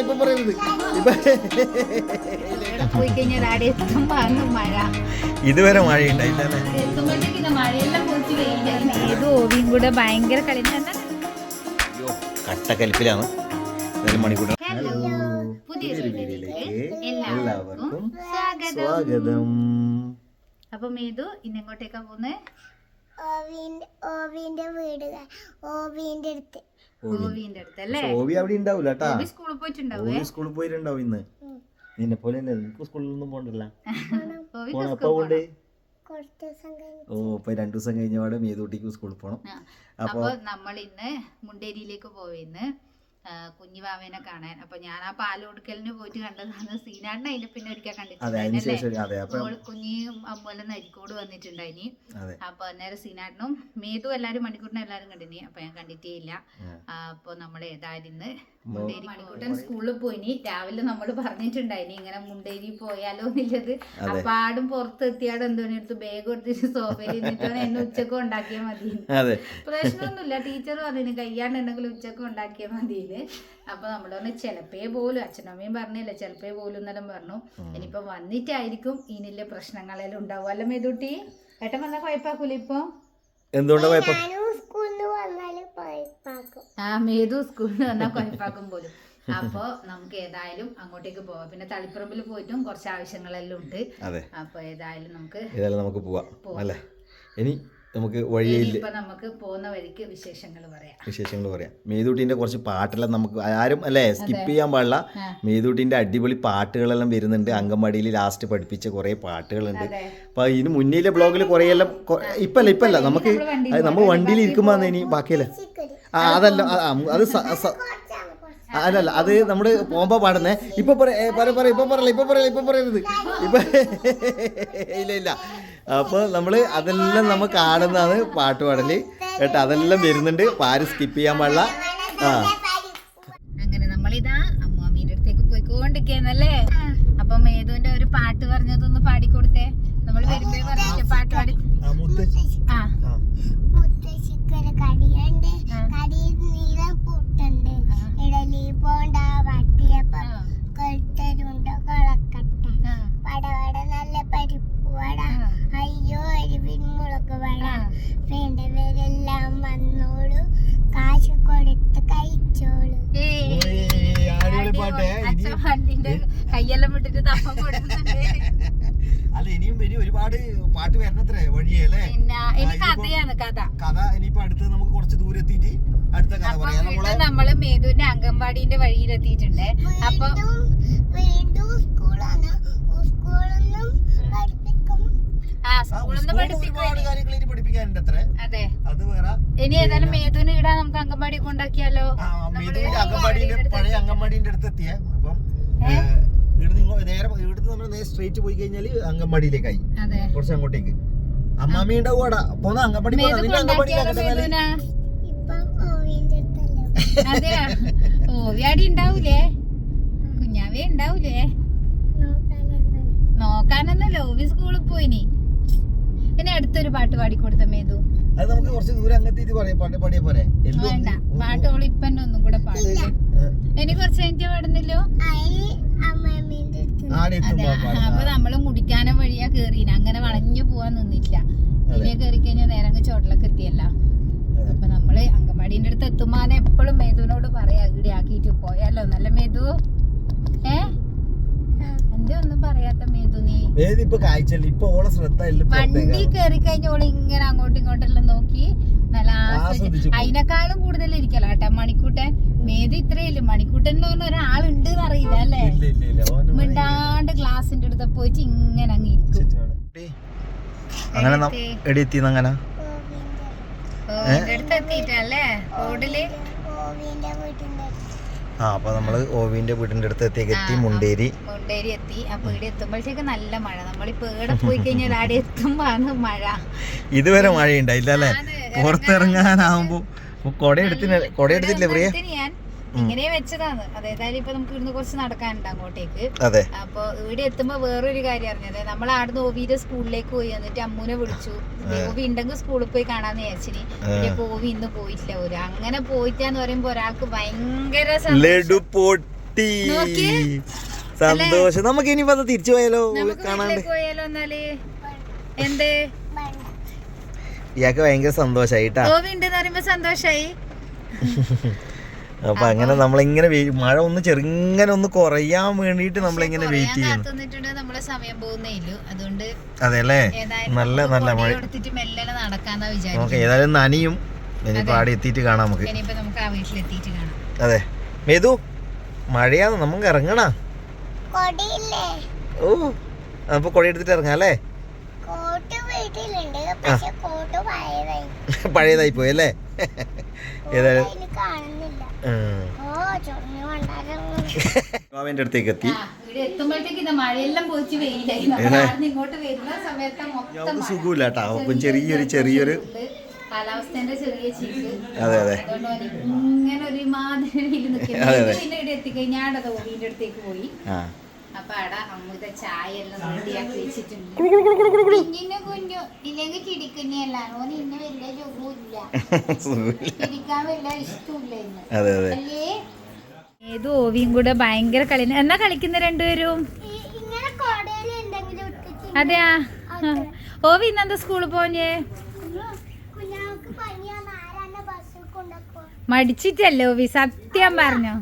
ഇപ്പൊ പറയരുത് ഇതുവരെ മഴ ഉണ്ടായിട്ടാണ് ഏത് ഓവിയും കൂടെ ഭയങ്കര കളി അയ്യോ കട്ടക്കലിപ്പിലാണ്. എല്ലാവർക്കും സ്വാഗതം. അപ്പൊ മേതു ഇന്നെങ്ങോട്ടേക്കാ പോന്നെ ഓവിന്റെ ഓവിന്റെ വീട് ഓവിന്റെ അടുത്ത്. ഓവിന്റെ അടുത്ത് അല്ലേ? ഓവി അവിടെ കേട്ടാ സ്കൂളിൽ പോയിട്ടുണ്ടാവേ? സ്കൂളിൽ പോയിട്ടുണ്ടാവും ഇന്ന്. നിന്നെ പോലെ തന്നെ നിനക്ക് സ്കൂളിലൊന്നും പോകണ്ടല്ല. ഓവി പോണം. എപ്പോ പോണ്ടേ? കുറച്ച് ദിവസം കഴിഞ്ഞ്. ഓ ഇപ്പൊ രണ്ടു ദിവസം കഴിഞ്ഞ പാടെ മേതൂട്ടിക്ക് സ്കൂളിൽ പോണം. അപ്പൊ അപ്പൊ നമ്മൾ ഇന്ന് മുണ്ടേരിയിലേക്ക് പോയിന്ന് കുഞ്ഞുവാവേനെ കാണാൻ. അപ്പൊ ഞാൻ ആ പാൽ കൊടുക്കലിന് പോയിട്ട് കണ്ടതാണ് സീനാടിനെ അതിന്റെ പിന്നെ ഒരിക്കൽ അപ്പോൾ കുഞ്ഞിയും അമ്മുവെല്ലാം നരിക്കോട് വന്നിട്ടുണ്ടായിനി. അപ്പൊ അന്നേരം സീനാടിനും മേതു എല്ലാരും മണിക്കൂറിനും എല്ലാരും കണ്ടിനി. അപ്പൊ ഞാൻ കണ്ടിട്ടേ ഇല്ല. അപ്പൊ നമ്മൾ മുണ്ടേരി മണിക്കൂട്ടൻ സ്കൂളിൽ പോയിനി. രാവിലെ നമ്മൾ പറഞ്ഞിട്ടുണ്ടായിനി ഇങ്ങനെ മുണ്ടേരി പോയാലോ എന്നുള്ളത്. അപ്പൊ ആടും പുറത്ത് എത്തിയാടും എന്തോനെ എടുത്ത് ബാഗ് എടുത്തിട്ട് സോഫയിൽ ഇരുന്നിട്ടാണ് എന്നെ ഉച്ചയ്ക്ക് ഉണ്ടാക്കിയാൽ മതി അതെ. പ്രശ്നമൊന്നുമില്ല. ടീച്ചർ പറഞ്ഞു കയ്യാണ്ടുണ്ടെങ്കിൽ ഉച്ചയ്ക്ക് ഉണ്ടാക്കിയാൽ മതിയിൽ അപ്പൊ നമ്മൾ പറഞ്ഞു ചിലപ്പേ പോലും. അച്ഛനമ്മയും പറഞ്ഞില്ല ചിലപ്പേ പോലും എന്നെല്ലാം പറഞ്ഞു. ഇനിയിപ്പൊ വന്നിട്ടായിരിക്കും ഇനിയിലെ പ്രശ്നങ്ങളെല്ലാം ഉണ്ടാവും അല്ല മേതുട്ടി? ഏട്ടൻ വന്ന കുഴപ്പാക്കൂല ഇപ്പൊ? എന്തുകൊണ്ടാ കുഴപ്പം? മേതു സ്കൂളിൽ വന്നാൽ കുഴപ്പാക്കും പോലും. അപ്പൊ നമുക്ക് ഏതായാലും അങ്ങോട്ടേക്ക് പോവാം. പിന്നെ തളിപ്പറമ്പിൽ പോയിട്ടും കുറച്ച് ആവശ്യങ്ങളെല്ലാം ഉണ്ട്. അപ്പൊ ഏതായാലും നമുക്ക് ഏതായാലും നമുക്ക് പോവാം അല്ലേ? ഇനി നമുക്ക് ഇപ്പൊ നമുക്ക് പോകുന്ന വഴിക്ക് വിശേഷങ്ങൾ പറയാം. വിശേഷങ്ങൾ പറയാം. മേതൂട്ടിന്റെ കുറച്ച് പാട്ടെല്ലാം നമുക്ക് ആരും അല്ലേ സ്കിപ്പ് ചെയ്യാൻ പാടില്ല. മേതൂട്ടിന്റെ അടിപൊളി പാട്ടുകളെല്ലാം വരുന്നുണ്ട്. അങ്കമാടിയിൽ ലാസ്റ്റ് പഠിപ്പിച്ച കുറേ പാട്ടുകളുണ്ട്. അപ്പൊ ഇതിന് മുന്നിലെ ബ്ലോഗിൽ കുറേ എല്ലാം ഇപ്പല്ല ഇപ്പല്ല. നമുക്ക് നമ്മൾ വണ്ടിയിൽ ഇരിക്കുമ്പോൾ ഇനി ബാക്കിയല്ലേ? ആ അതല്ല അത് അല്ലല്ല അത് നമ്മൾ പോകുമ്പോ പാടുന്നേ. ഇപ്പൊ പറ ഏ, പറ പറ ഇപ്പൊ പറയല ഇപ്പൊ പറയല ഇപ്പൊ പറയരുത്. ഇപ്പൊ ഇല്ല ഇല്ല. അപ്പൊ നമ്മൾ അതെല്ലാം നമ്മൾ കാണുന്നതാണ് പാട്ട് പാടൽ. കേട്ടോ അതെല്ലാം വരുന്നുണ്ട്. പാര് സ്കിപ്പ് ചെയ്യാൻ പാടില്ല. ആ. അങ്ങനെ നമ്മളിതാ അമ്മാമീന്റെ അടുത്തേക്ക് പോയിക്കൊണ്ടിരിക്കുന്നല്ലേ അപ്പൊ മേതുവിന്റെ ഒരു പാട്ട് പറഞ്ഞതൊന്ന് പാടിക്കൊടുത്തേ. നമ്മൾ വരുമ്പോ പറഞ്ഞില്ലേ പാട്ട് പാടി. ആ. കടിയുണ്ട്. കടിയിൽ നീളം പുട്ടുണ്ട് ഇഡലി പോണ്ട വട്ടിയപ്പം കൊഴുത്തരുണ്ട് കൊളക്കട്ട. പടവട നല്ല പരിപ്പ് വട. അയ്യോ അരിവിൻ മുളക് വട. വേണ്ടവരെല്ലാം വന്നോളൂ. കാശ് കൊടുത്ത് കഴിച്ചോളൂ. കയ്യെല്ലാം വിട്ടിട്ട് തപ്പം ഇനി ഒരുപാട് പാട്ട് വരണത്രേ വഴിയല്ലേ കഥയാണ് കഥ. കഥ ഇനിയിപ്പോ അടുത്ത് നമുക്ക് കുറച്ച് ദൂരെ എത്തിയിട്ട് അടുത്ത കഥ പറയാം. നമ്മളെ നമ്മൾ മേധുവിന്റെ അംഗൻവാടിന്റെ വഴിയിലെത്തിയിട്ടുണ്ട്. അപ്പൊ ഇനി. അതെ. അത് വേറെ ഇനി ഏതായാലും മേധുവിനെ ഇടാൻ നമുക്ക് അംഗൻവാടി കൊണ്ടാക്കിയാലോ? മേതുവിന്റെ പഴയ അങ്കൻവാടിന്റെ അടുത്ത് എത്തിയ അപ്പം ഇവിടുന്ന് ഇങ്ങോ- നേരെ ഇവിടുന്ന് നമ്മൾ നേരെ സ്ട്രേറ്റ് പോയി കഴിഞ്ഞാൽ അങ്കൻവാടിയിലേക്കായി അതെ. കുറച്ച് അങ്ങോട്ടേക്ക്. അമ്മാമി ഉണ്ടാവും അവിടെ പോന്ന. അങ്കൻവാടി പോന്ന അടുത്തല്ലേ? അതെയാ? ഓ വ്യാടി ഉണ്ടാവൂലേ? കുഞ്ഞാവേ ഉണ്ടാവൂലേ? നോക്കാനൊന്നല്ലോ ഓവി സ്കൂളിൽ പോയിനി. ഇനി അടുത്തൊരു പാട്ട് പാടിക്കൊടുത്ത മേതു? അത് നമുക്ക് കുറച്ച് ദൂരം അങ്ങെത്തിയിട്ട് പറയാം. പാട്ട് പാടിയ പോലെ വേണ്ട. പാട്ട് ഓൾ ഇപ്പന്നെ ഒന്നും കൂടെ പാടില്ല എനിക്ക് കുറച്ച് കഴിഞ്ഞിട്ട് പാടുന്നില്ലോ? അപ്പൊ നമ്മൾ മുടിക്കാനും വഴിയാ കേറീന. അങ്ങനെ വളഞ്ഞു പോവാൻ നിന്നില്ല. പിന്നെ കേറി കഴിഞ്ഞാൽ നേരം ചോട്ടിലൊക്കെ എത്തിയല്ല. അപ്പൊ നമ്മൾ അങ്കമാടിന്റെ അടുത്ത് എത്തുമ്പോ എപ്പോഴും മേതുവിനോട് പറയാ ഇവിടെ ആക്കിയിട്ട് പോയാലോ? നല്ല മേതു ഏ എന്തേ ഒന്നും പറയാത്ത മേതു നീ വേദി ഇപ്പൊ കാഴ്ചല്ല ഇപ്പൊ ഓളെ ശ്രദ്ധ എല്ലാം വണ്ടി. കയറി കഴിഞ്ഞ ഓൾ ഇങ്ങനെ അങ്ങോട്ടും ഇങ്ങോട്ടെല്ലാം നോക്കി നല്ല ആസ്വദിച്ച് അതിനേക്കാളും കൂടുതൽ ഇരിക്കല കേട്ടാ മണിക്കൂട്ടൻ. മേത് ഇത്രയില്ല? മണിക്കൂട്ടൻ എന്ന് പറഞ്ഞ ഒരാളുണ്ട് അറിയില്ല അല്ലേ? ഇല്ല ഇല്ല ഇല്ല. ഓന് മിണ്ടാണ്ട് ഗ്ലാസിന്റെ അടുത്ത് പോയിട്ട് ഇങ്ങനെ അങ്ങ് ഇരിക്കും. അങ്ങനെ എടി എത്തി അങ്ങനെ എത്തിയിട്ടല്ലേ റോഡിൽ ആ അപ്പൊ നമ്മൾ ഓവിന്റെ വീടിന്റെ അടുത്ത് എത്തിയൊക്കെ. എത്തി മുണ്ടേരി. മുണ്ടേരി എത്തി അപ്പൊ ഇവിടെ എത്തുമ്പോഴത്തേക്ക് നല്ല മഴ. നമ്മളിപ്പോ ഇവിടെ പോയി കഴിഞ്ഞാൽ ആടെ എത്തുമ്പോ ആണ് മഴ. ഇതുവരെ മഴ ഉണ്ടായില്ല അല്ലേ. പുറത്തിറങ്ങാനാവുമ്പോ കൊട എടുത്തിന് കൊട എടുത്തില്ല പ്രിയ? ഞാൻ ഇങ്ങനെ വെച്ചതാണ്. അതായത് ഇപ്പൊ നമുക്ക് ഇവിടുന്ന് കുറച്ച് നടക്കാനുണ്ട് അങ്ങോട്ടേക്ക്. അപ്പൊ ഇവിടെ എത്തുമ്പോ വേറൊരു കാര്യം അറിഞ്ഞത്. നമ്മൾ ആടുന്ന് ഓവിയുടെ സ്കൂളിലേക്ക് പോയി. എന്നിട്ട് അമ്മൂനെ വിളിച്ചു. ഓവി ഉണ്ടെങ്കിൽ സ്കൂളിൽ പോയി കാണാന്ന് വിചാരിച്ചിനി. പിന്നെ ഓവി ഇന്ന് പോയിട്ടില്ല ഒരു അങ്ങനെ പോയിട്ടാന്ന് പറയുമ്പോ ഒരാൾക്ക് ഭയങ്കര സന്തോഷം. സന്തോഷം. നമുക്ക് ഇനി അത് തിരിച്ചു പോയാലോ? കാണാണ്ട് എന്ത്? ഇയാൾക്ക് ഭയങ്കര പറയുമ്പോ സന്തോഷായി. അപ്പൊ അങ്ങനെ നമ്മളിങ്ങനെ മഴ ഒന്ന് ചെറുങ്ങനെ ഒന്ന് കുറയാൻ വേണ്ടിട്ട് നമ്മളിങ്ങനെ വെയിറ്റ് ചെയ്യുന്നു. അതെല്ലേ നല്ല നല്ല മഴ. നമുക്ക് ഏതായാലും നനിയും. ഇനിയിപ്പോ ആടെ എത്തിയിട്ട് കാണാം നമുക്ക്. അതെ. മേതു മഴയാന്ന് നമുക്ക് ഇറങ്ങണ. ഓ അപ്പൊ കൊടി എടുത്തിട്ട് ഇറങ്ങാം അല്ലേ? കോട്ട് വീട്ടിലുണ്ട് പക്ഷെ കോട്ട് പഴയതായി. പഴയതായി പോയി അല്ലേ? ഏതായാലും അടുത്തേക്ക് എത്തി. മഴ. സുഖമില്ല കേട്ടോ അപ്പം ചെറിയൊരു ചെറിയൊരു കാലാവസ്ഥന്റെ ചെറിയ ചീക്ക് അതെ അതെ. ഇങ്ങനെ ഒരു മാതിരി. പിന്നെ ഇവിടെ എത്തിക്കഴിഞ്ഞാൽ അവിടെ അടുത്തേക്ക് പോയി. ആ. അപ്പൊ അവിടെ അമ്മൂത ചായ എല്ലാം റെഡിയാക്കി വെച്ചിട്ടുണ്ട്. കുഞ്ഞിന് കുഞ്ഞു. ഇല്ലെങ്കിൽ ചിരിക്കുന്നല്ല ഓന് വലിയ ചുഖമില്ല സുഖമില്ല. ചിരിക്കാൻ വലിയ ഇഷ്ടമില്ല അതെ അതെ. അല്ലേ? ഏത് ഓവിയും കൂടെ ഭയങ്കര കളി എന്നാ കളിക്കുന്ന രണ്ടുപേരും? അതെയാ? ഓവി ഇന്നെന്താ സ്കൂളിൽ പോഞ്ഞേ മടിച്ചിട്ടല്ലേ വി സത്യം പറഞ്ഞോ.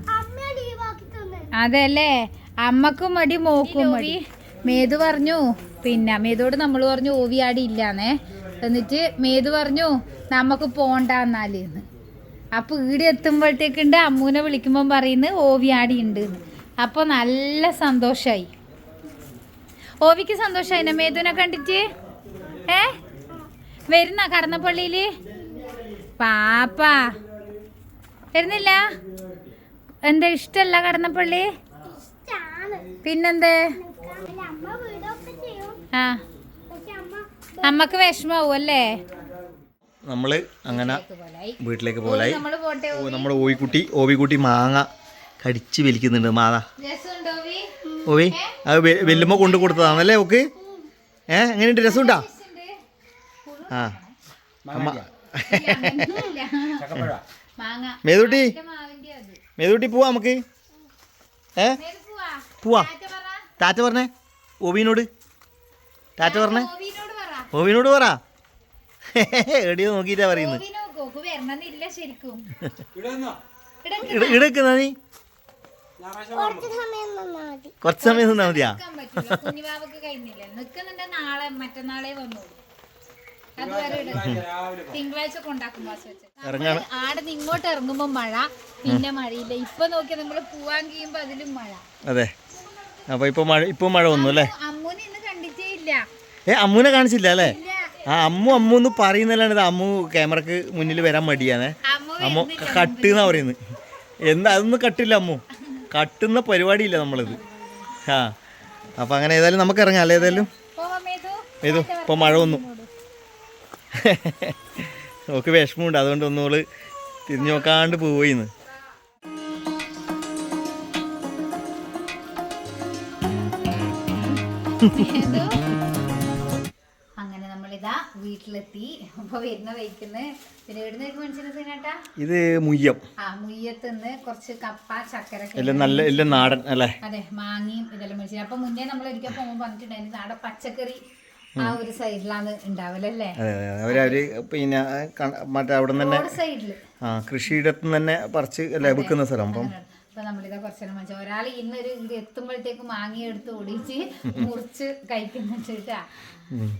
അതല്ലേ? അമ്മക്കും മടി മോക്കും മടി. മേതു പറഞ്ഞു പിന്നെ മേതോട് നമ്മൾ പറഞ്ഞു ഓവി ആടി ഇല്ലാന്നേ. എന്നിട്ട് മേതു പറഞ്ഞു നമുക്ക് പോണ്ടെന്നാൽ എന്ന്. അപ്പൊ ഈടെ എത്തുമ്പോഴത്തേക്കുണ്ട് അമ്മൂനെ വിളിക്കുമ്പോൾ പറയുന്നത് ഓവി ആടി ഉണ്ട് അപ്പൊ നല്ല സന്തോഷായി. ഓവിക്ക് സന്തോഷായി മേതുവിനെ കണ്ടിട്ട്? ഏ? വരുന്ന കടന്നപ്പള്ളിയിൽ? പാപ്പാ. വരുന്നില്ല? എന്താ ഇഷ്ടല്ല കടന്നപ്പള്ളി? പിന്നെന്തേ? ആ. അമ്മയ്ക്ക് വിഷമാവും അല്ലേ? നമ്മൾ അങ്ങനെ വീട്ടിലേക്ക് പോലായി. നമ്മൾ നമ്മുടെ ഓവിക്കുട്ടി ഓവിക്കുട്ടി മാങ്ങ കടിച്ച് വലിക്കുന്നുണ്ട് മാങ്ങ? ഓവി? അത് വെ- വെല്ലുമ്പോ കൊണ്ടു കൊടുത്തതാണല്ലേ ഓക്ക്? ഏ എങ്ങനെയുണ്ട്? രസമുണ്ടാ? ആ. അമ്മ. മേതുട്ടി? മേതുട്ടി പോവാ നമുക്ക്. ഏ? പോവാ. ടാറ്റ. ടാറ്റ പറഞ്ഞേ. ഓവിനോട്. ടാറ്റ പറഞ്ഞേ. ഓവിനോട് പറ. ഓവിനോട് പറ. എടിയോ നോക്കിയിട്ടാ പറയുന്നത്. ഇടക്കുന്ന നീ? കുറച്ച് സമയം നിന്നാ മതിയാ? കുഞ്ഞുവാവക്ക് കഴിഞ്ഞില്ല? നിൽക്കുന്നുണ്ട്. നാളെ മറ്റന്നാളെ വന്നോളൂ. തിങ്കളാഴ്ച കൊണ്ടാക്കും വാസു വെച്ച് ഇറങ്ങാണ്. ആടെ നിന്ന് ഇങ്ങോട്ട് ഇറങ്ങുമ്പോ മഴ പിന്നെ മഴയില്ല. ഇപ്പൊ നോക്കിയാ നമ്മൾ പോവാൻ കഴിയുമ്പോ അതിലും മഴ. അതെ. അപ്പൊ ഇപ്പൊ മഴ ഇപ്പൊ മഴ വന്നു അല്ലേ? അമ്മൂനെ ഇന്ന് കണ്ടിട്ടേ ഇല്ല. ഏ അമ്മുനെ കാണിച്ചില്ല അല്ലേ? ആ അമ്മു അമ്മു എന്ന് പറയുന്നല്ലാണ്ട് അമ്മു ക്യാമറക്ക് മുന്നിൽ വരാൻ മടിയാണേ. അമ്മ കട്ട് എന്നാ പറയുന്നത് എന്താ അതൊന്നും കട്ടില്ല അമ്മു. കട്ടുന്ന പരിപാടിയില്ല നമ്മളിത്. ആ അപ്പൊ അങ്ങനെ ഏതായാലും നമുക്ക് ഇറങ്ങാം അല്ലേ ഏതായാലും? ഏതോ മേതു. ഏതു ഇപ്പൊ മഴ വന്നു. ഓക്ക് വിഷമമുണ്ട്. അതുകൊണ്ട് ഒന്നുകൂടെ തിരിഞ്ഞു നോക്കാണ്ട് പോയിന്ന്. അങ്ങനെ നമ്മളിതാ വീട്ടിലെത്തി. അപ്പൊ വരുന്ന വയ്ക്കുന്ന പിന്നെ എവിടുന്ന് വയ്ക്കും മനസ്സിലാ ഇത് മുയ്യം. ആ മുയ്യത്തുനിന്ന് കുറച്ച് കപ്പ ചക്കര എല്ലാം നല്ല എല്ലാം നാടൻ അല്ലേ? അതെ മാങ്ങയും ഇതെല്ലാം മേടിച്ചു. അപ്പൊ മുന്നേ നമ്മൾ ഒരിക്കൽ പോകുമ്പോൾ പറഞ്ഞിട്ടുണ്ടായിരുന്നു നാടൻ പച്ചക്കറി ആ ഒരു സൈഡിലാണ് ഉണ്ടാവലല്ലേ അതെ അതെ അതെ. അവർ അവർ പിന്നെ മറ്റേ അവിടെ തന്നെ ആ കൃഷിയിടത്ത് തന്നെ പറിച്ച് അല്ലേ വിൽക്കുന്ന സ്ഥലം. അപ്പം അപ്പൊ നമ്മളിതാ കുറച്ചേരം മനസ്സിൽ ഒരാൾ ഇന്നൊരു ഇത് എത്തുമ്പോഴത്തേക്ക് മാങ്ങ എടുത്ത് ഒടിച്ച് മുറിച്ച് കഴിക്കുന്നുണ്ടാ ഉം.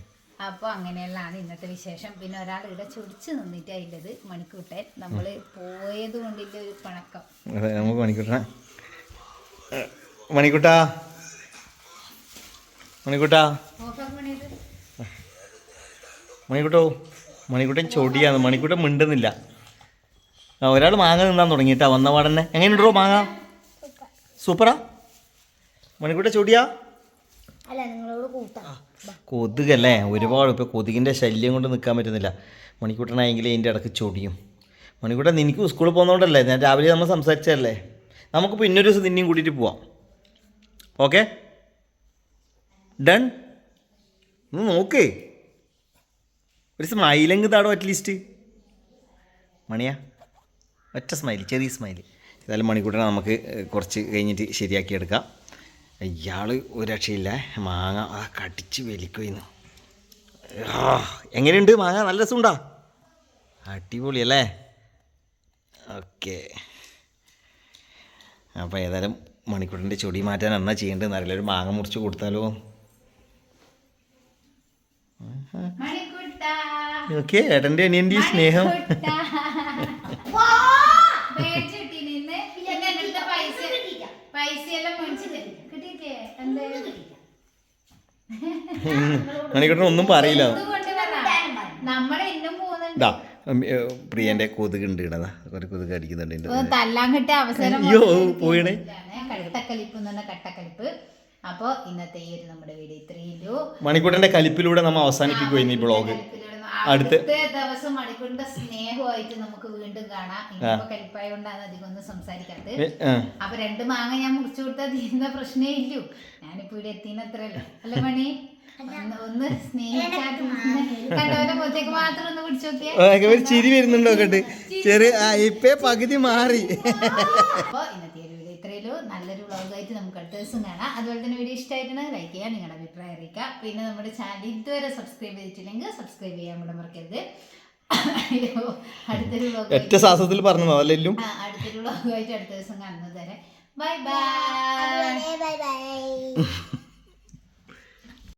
അപ്പൊ അങ്ങനെയുള്ളതാണ് ഇന്നത്തെ വിശേഷം. പിന്നെ ഒരാൾ ഇവിടെ ചൊടിച്ച് നിന്നിട്ടായില്ലത് മണിക്കൂട്ടൻ. നമ്മൾ പോയത് കൊണ്ടില്ല ഒരു പണക്കം. നമുക്ക് മണിക്കൂട്ടണ മണിക്കൂട്ടാ. മണിക്കൂട്ടാ. മണിക്കൂട്ടോ മണിക്കൂട്ടൻ ചൊടിയാണ്. മണിക്കൂട്ടൻ മിണ്ടുന്നില്ല. ആ ഒരാൾ മാങ്ങ നിന്നാൻ തുടങ്ങിയിട്ടാ വന്ന പാടന്നെ. എങ്ങനെയുണ്ടോ മാങ്ങ? സൂപ്പറാ. മണിക്കൂട്ട ചൊടിയാ? കൊതുകല്ലേ? ഒരുപാട് ഇപ്പോൾ കൊതുകിന്റെ ശല്യം കൊണ്ട് നിൽക്കാൻ പറ്റുന്നില്ല. മണിക്കൂട്ടനായെങ്കിൽ അതിന്റെ ഇടയ്ക്ക് ചൊടിയും. മണിക്കൂട്ടൻ നിനക്ക് സ്കൂളിൽ പോകുന്നതുകൊണ്ടല്ലേ ഞാൻ രാവിലെ നമ്മൾ സംസാരിച്ചതല്ലേ? നമുക്കിപ്പോൾ ഇന്നൊരു ദിവസം നിന്നെയും കൂട്ടിയിട്ട് പോവാം. ഓക്കെ? ഡൺ ഒന്ന് നോക്കേ. ഒരു സ്മൈലെങ്ക് താടോ അറ്റ്ലീസ്റ്റ് മണിയാ. ഒറ്റ സ്മൈൽ ചെറിയ സ്മൈൽ ഏതായാലും മണിക്കൂട്ടനെ നമുക്ക് കുറച്ച് കഴിഞ്ഞിട്ട് ശരിയാക്കി എടുക്കാം. ഇയാൾ ഒരു രക്ഷയില്ല. മാങ്ങ ആ കടിച്ച് വലിക്കുന്നു എങ്ങനെയുണ്ട് മാങ്ങ? നല്ല രസമുണ്ടാ? അടിപൊളി അല്ലേ? ഓക്കെ. അപ്പോൾ ഏതായാലും മണിക്കൂട്ടന്റെ ചൊടി മാറ്റാൻ എന്നാ ചെയ്യേണ്ടതെന്ന് അറിയില്ല. ഒരു മാങ്ങ മുറിച്ച് കൊടുത്താലോ? ഓക്കെ ഏട്ടന്റെ അനിയന്റെ സ്നേഹം. മണിക്കൂട്ടൻ ഒന്നും പറയില്ല. പ്രിയന്റെ ഇതാ കൊതുക് ഉണ്ട് ഇടതാ ഒരു കൊതുക് അടിക്കുന്നുണ്ട് അയ്യോ പോയിണേ. കട്ടക്കലിപ്പ് എന്ന് കട്ടക്കലിപ്പ് അപ്പൊ ഇന്നത്തെ ഈ ഒരു നമ്മുടെ വീഡിയോ ഇത്രയുള്ളൂ മണിക്കൂട്ടന്റെ കലിപ്പിലൂടെ നമ്മൾ അവസാനിപ്പിക്കുമായിരുന്നു ഈ ബ്ലോഗ് അടുത്ത ദിവസം മണിക്കൂറിന്റെ സ്നേഹമായിട്ട് നമുക്ക് വീണ്ടും കാണാം. ഇനിയിപ്പോ കലിപ്പായോണ്ടാണ് അധികം ഒന്നും സംസാരിക്കാത്തത്. അപ്പൊ രണ്ട് മാങ്ങ ഞാൻ മുറിച്ചു കൊടുത്താൽ തീരുന്ന പ്രശ്നേ ഇല്ലൂ. ഞാനിപ്പോ ഇവിടെ എത്തിനത്രല്ലേ അല്ല മണി? ഒന്ന് മുഖത്തേക്ക് മാത്രം ഒന്ന് പിടിച്ചു ഒരു ചിരി വരുന്നുണ്ടോ കേട്ട് ചെറിയ ഇപ്പേ പകുതി മാറി. അപ്പൊ ഇന്നത്തെ നല്ലൊരു വ്ളോഗായിട്ട് നമുക്ക് അടുത്ത ദിവസം കാണാം. അതുപോലെ തന്നെ വീഡിയോ ഇഷ്ടമായിട്ടാണ് ലൈക്ക് ചെയ്യുക നിങ്ങളുടെ അഭിപ്രായം അറിയിക്കുക. പിന്നെ നമ്മുടെ ചാനൽ ഇതുവരെ സബ്സ്ക്രൈബ് ചെയ്തിട്ടില്ലെങ്കിൽ സബ്സ്ക്രൈബ് ചെയ്യാൻ കൂടെ മറക്കരുത്. അടുത്തൊരു വ്ളോഗ് ഒറ്റ ശ്വാസത്തിൽ പറഞ്ഞു അതല്ലെങ്കിലും അടുത്തൊരു വ്ളോഗായിട്ട് അടുത്ത ദിവസം കാണുന്നത് വരെ. Bye bye bye bye